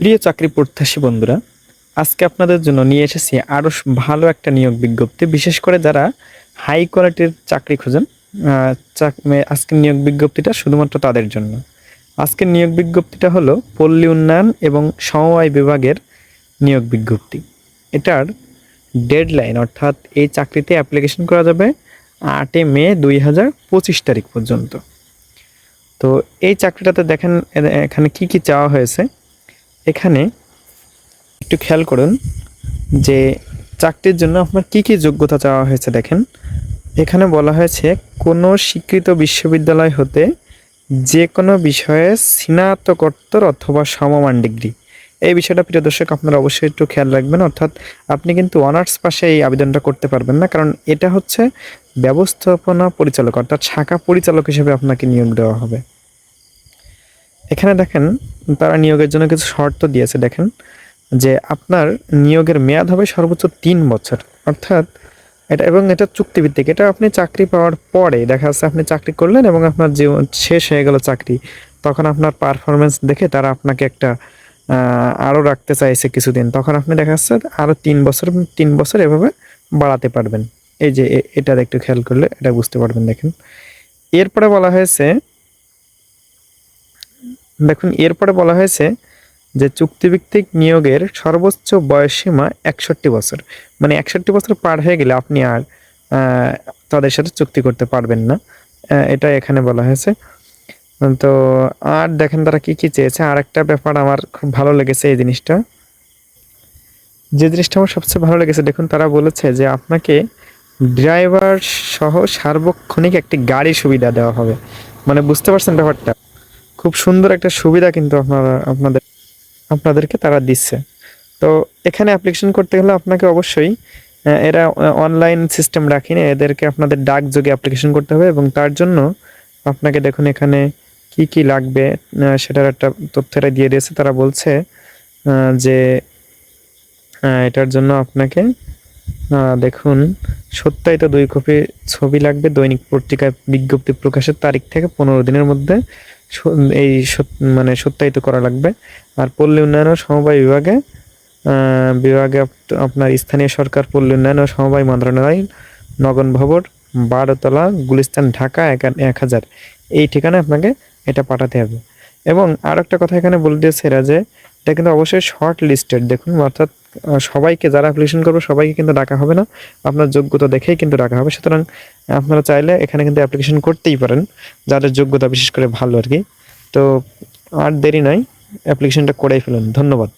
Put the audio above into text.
প্রিয় চাকরি প্রত্যাশী বন্ধুরা, আজকে আপনাদের জন্য নিয়ে এসেছি আরও ভালো একটা নিয়োগ বিজ্ঞপ্তি। বিশেষ করে যারা হাই কোয়ালিটির চাকরি খোঁজেন আজকের নিয়োগ বিজ্ঞপ্তিটা শুধুমাত্র তাদের জন্য। আজকের নিয়োগ বিজ্ঞপ্তিটা হলো পল্লী উন্নয়ন এবং সমবায় বিভাগের নিয়োগ বিজ্ঞপ্তি। এটার ডেডলাইন অর্থাৎ এই চাকরিতে অ্যাপ্লিকেশন করা যাবে আটই মে দুই হাজার পঁচিশ তারিখ পর্যন্ত। তো এই চাকরিটাতে দেখেন এখানে কি কি চাওয়া হয়েছে? এখানে একটু খেয়াল করুন যে চাকরির জন্য আপনার কি কি যোগ্যতা চাওয়া হয়েছে দেখেন। এখানে বলা হয়েছে কোনো স্বীকৃত বিশ্ববিদ্যালয় হতে যে কোনো বিষয়ে স্নাতকোত্তর অথবা সমমান ডিগ্রি। এই বিষয়টা প্রিয় দর্শক, আপনারা অবশ্যই একটু খেয়াল রাখবেন। অর্থাৎ আপনি কিন্তু অনার্স পাশে এই আবেদনটা করতে পারবেন না, কারণ এটা হচ্ছে ব্যবস্থাপনা পরিচালক, অর্থাৎ শাখা পরিচালক হিসেবে আপনাকে নিয়োগ দেওয়া হবে। এখানে দেখেন তারা নিয়োগের জন্য কিছু শর্ত দিয়েছে, দেখেন, যে আপনার নিয়োগের মেয়াদ হবে সর্বোচ্চ তিন বছর। অর্থাৎ এটা, এবং এটা চুক্তিভিত্তিক, এটা আপনি চাকরি পাওয়ার পরে দেখা যাচ্ছে আপনি চাকরি করলেন এবং আপনার জীবন শেষ হয়ে গেল চাকরি। তখন আপনার পারফরমেন্স দেখে তারা আপনাকে একটা আরও রাখতে চাইছে কিছুদিন। তখন আপনি দেখা যাচ্ছে আরও তিন বছর তিন বছর এভাবে বাড়াতে পারবেন। এই যে এ- এটা একটু খেয়াল করলে এটা বুঝতে পারবেন, দেখেন। এরপরে বলা হয়েছে দেখুন, এরপরে বলা হয়েছে যে চুক্তিভিত্তিক নিয়োগের সর্বোচ্চ বয়সসীমা একষট্টি বছর। মানে একষট্টি বছর পার হয়ে গেলে আপনি আর তাদের সাথে চুক্তি করতে পারবেন না। এটা এখানে বলা হয়েছে। তো, আর দেখেন তারা কি কি চেয়েছে। আর একটা ব্যাপার আমার খুব ভালো লেগেছে এই জিনিসটা। যে জিনিসটা আমার সবচেয়ে ভালো লেগেছে, দেখুন, তারা বলেছে যে আপনাকে ড্রাইভার সহ সার্বক্ষণিক একটি গাড়ি সুবিধা দেওয়া হবে। মানে বুঝতে পারছেন ব্যাপারটা? খুব সুন্দর একটা সুবিধা কিন্তু আপনারা, আপনাদের, আপনাদেরকে তারা দিচ্ছে। তো এখানে অ্যাপ্লিকেশন করতে গেলে আপনাকে অবশ্যই এরা অনলাইন সিস্টেম রাখিনি, এদেরকে আপনাদের ডাক যোগে অ্যাপ্লিকেশন করতে হবে এবং তার জন্য আপনাকে দেখুন এখানে কি কি লাগবে সেটার একটা তথ্যটা দিয়ে দিয়েছে, তারা বলছে যে এটার জন্য আপনাকে দেখুন, সত্যায়িত দুই কপি ছবি লাগবে, দৈনিক পত্রিকায় বিজ্ঞপ্তি প্রকাশের তারিখ থেকে পনেরো দিনের মধ্যে। এই মানে সত্যায়িত করা লাগবে। আর পল্লী উন্নয়ন ও সমবায় বিভাগে বিভাগে আপনার স্থানীয় সরকার পল্লী উন্নয়ন ও সমবায় মন্ত্রণালয়, নগন ভবন, বারোতলা, গুলিস্তান, ঢাকা, এক হাজার। এই ঠিকানায় আপনাকে এটা পাঠাতে হবে। এবং আর একটা কথা এখানে বলে দিয়েছে এরা যে, এটা কিন্তু অবশ্যই শর্ট লিস্টেড দেখুন, অর্থাৎ সবাইকে যারা অ্যাপ্লিকেশন করবে, সবাইকে কিন্তু ডাকা হবে না। আপনার যোগ্যতা দেখেই কিন্তু ডাকা হবে। সুতরাং, আপনারা চাইলে এখানে কিন্তু অ্যাপ্লিকেশন করতেই পারেন, যাদের যোগ্যতা বিশেষ করে ভালো আর কি। তো, আর দেরি নাই অ্যাপ্লিকেশনটা করেই ফেলুন। ধন্যবাদ।